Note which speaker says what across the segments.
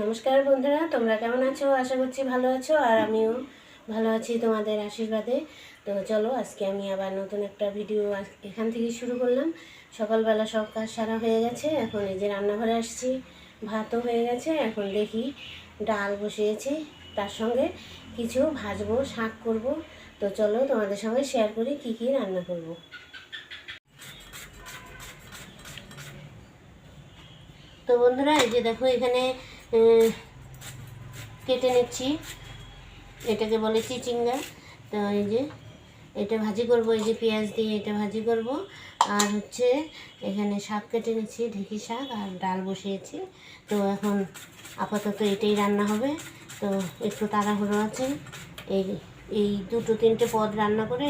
Speaker 1: নমস্কার বন্ধুরা, তোমরা কেমন আছো? আশা করছি ভালো আছো আর আমিও ভালো আছি তোমাদের আশীর্বাদে। তো চলো, আজকে আমি আবার নতুন একটা ভিডিও এখান থেকে শুরু করলাম। সকালবেলা সব কাজ সারা হয়ে গেছে, এখন এই যে রান্নাঘরে আসছি, ভাতও হয়ে গেছে, এখন দেখি ডাল বসিয়েছি, তার সঙ্গে কিছু ভাজবো, শাক করব। তো চলো, তোমাদের সঙ্গে শেয়ার করি কি কি রান্না করব। তো বন্ধুরা, এই যে দেখো, এখানে কেটে নিচ্ছি। এটাকে বলে চিচিঙ্গা। তো এই যে, এটা ভাজি করব, এই যে পেঁয়াজ দিয়ে এটা ভাজি করব। আর হচ্ছে, এখানে শাক কেটে নিচ্ছি, ঢেঁকি শাক আর ডাল বসিয়েছি। তো এখন আপাতত এটাই রান্না হবে। তো একটু তাড়াহুড়ো আছে। এই এই দুটো তিনটে পদ রান্না করে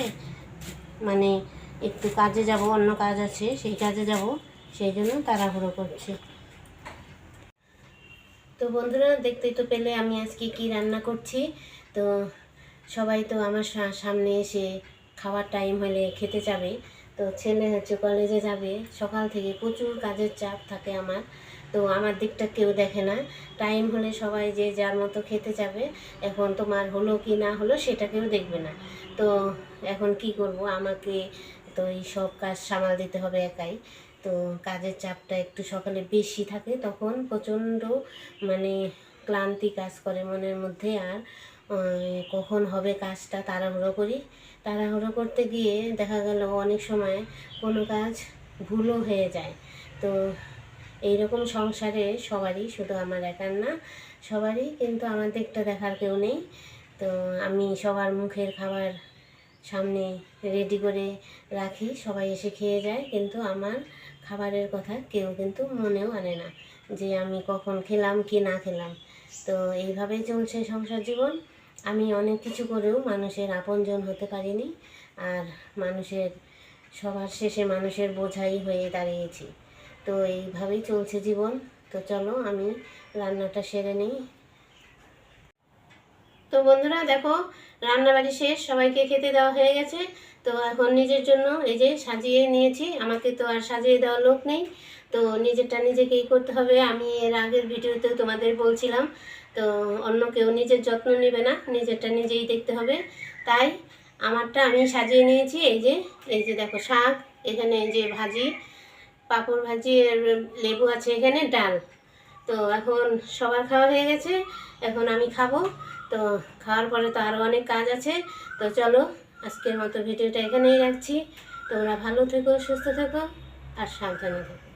Speaker 1: মানে একটু কাজে যাব, অন্য কাজ আছে, সেই কাজে যাব, সেই জন্য তাড়াহুড়ো করছি। তো বন্ধুরা, দেখতেই তো পেলে আমি আজকে কি রান্না করছি। তো সবাই তো আমার সামনে এসে খাওয়ার টাইম হলে খেতে যাবে। তো ছেলে হচ্ছে কলেজে যাবে। সকাল থেকে প্রচুর কাজের চাপ থাকে আমার। তো আমার দিকটা কেউ দেখে না। টাইম হলে সবাই যে যার মতো খেতে যাবে, এখন তোমার হলো কি না হলো সেটা কেউ দেখবে না। তো এখন কি করব? আমাকে তো এই সব কাজ সামাল দিতে হবে একাই। তো কাজের চাপটা একটু সকালে বেশি থাকে, তখন প্রচণ্ড মানে ক্লান্তি কাজ করে মনের মধ্যে আর কখন হবে কাজটা তাড়াহুড়ো করি। তাড়াহুড়ো করতে গিয়ে দেখা গেল অনেক সময় কোনো কাজ ভুলও হয়ে যায়। তো এইরকম সংসারে সবারই, শুধু আমার একার না, সবারই কিন্তু আমার দিকটা দেখার কেউ নেই। তো আমি সবার মুখের খাবার সামনে রেডি করে রাখি, সবাই এসে খেয়ে যায়। কিন্তু আমার খাবারের কথা কেউ কিন্তু মনেও আনে না যে আমি কখন খেলাম কি না খেলাম। তো এইভাবেই চলছে সংসার জীবন। আমি অনেক কিছু করেও মানুষের আপনজন হতে পারিনি আর মানুষের সবার শেষে মানুষের বোঝাই হয়ে দাঁড়িয়েছি। তো এইভাবেই চলছে জীবন। তো চলো আমি রান্নাটা সেরে নিই। তো বন্ধুরা দেখো রান্নাবাড়ি শেষ, সবাইকে খেতে দেওয়া হয়ে গেছে। তো এখন নিজের জন্য এই যে সাজিয়ে নিয়েছি। আমাকে তো আর সাজিয়ে দেওয়ার লোক নেই। তো নিজেরটা নিজেকেই করতে হবে। আমি এর আগের ভিডিওতেও তোমাদের বলছিলাম, তো অন্য কেউ নিজের যত্ন নেবে না, নিজেরটা নিজেই দেখতে হবে। তাই আমারটা আমি সাজিয়ে নিয়েছি। এই যে এই যে দেখো শাক, এখানে এই যে ভাজি, পাঁপড় ভাজি লেবু আছে এখানে, ডাল। তো এখন সবার খাওয়া হয়ে গেছে। এখন আমি খাব। তো খাওয়ার পরে তো আরও অনেক কাজ আছে। তো চলো, আজকের মতো ভিডিওটা এখানেই রাখছি। তোমরা ভালো থেকো, সুস্থ থেকো, আর সাবধানে থেকো।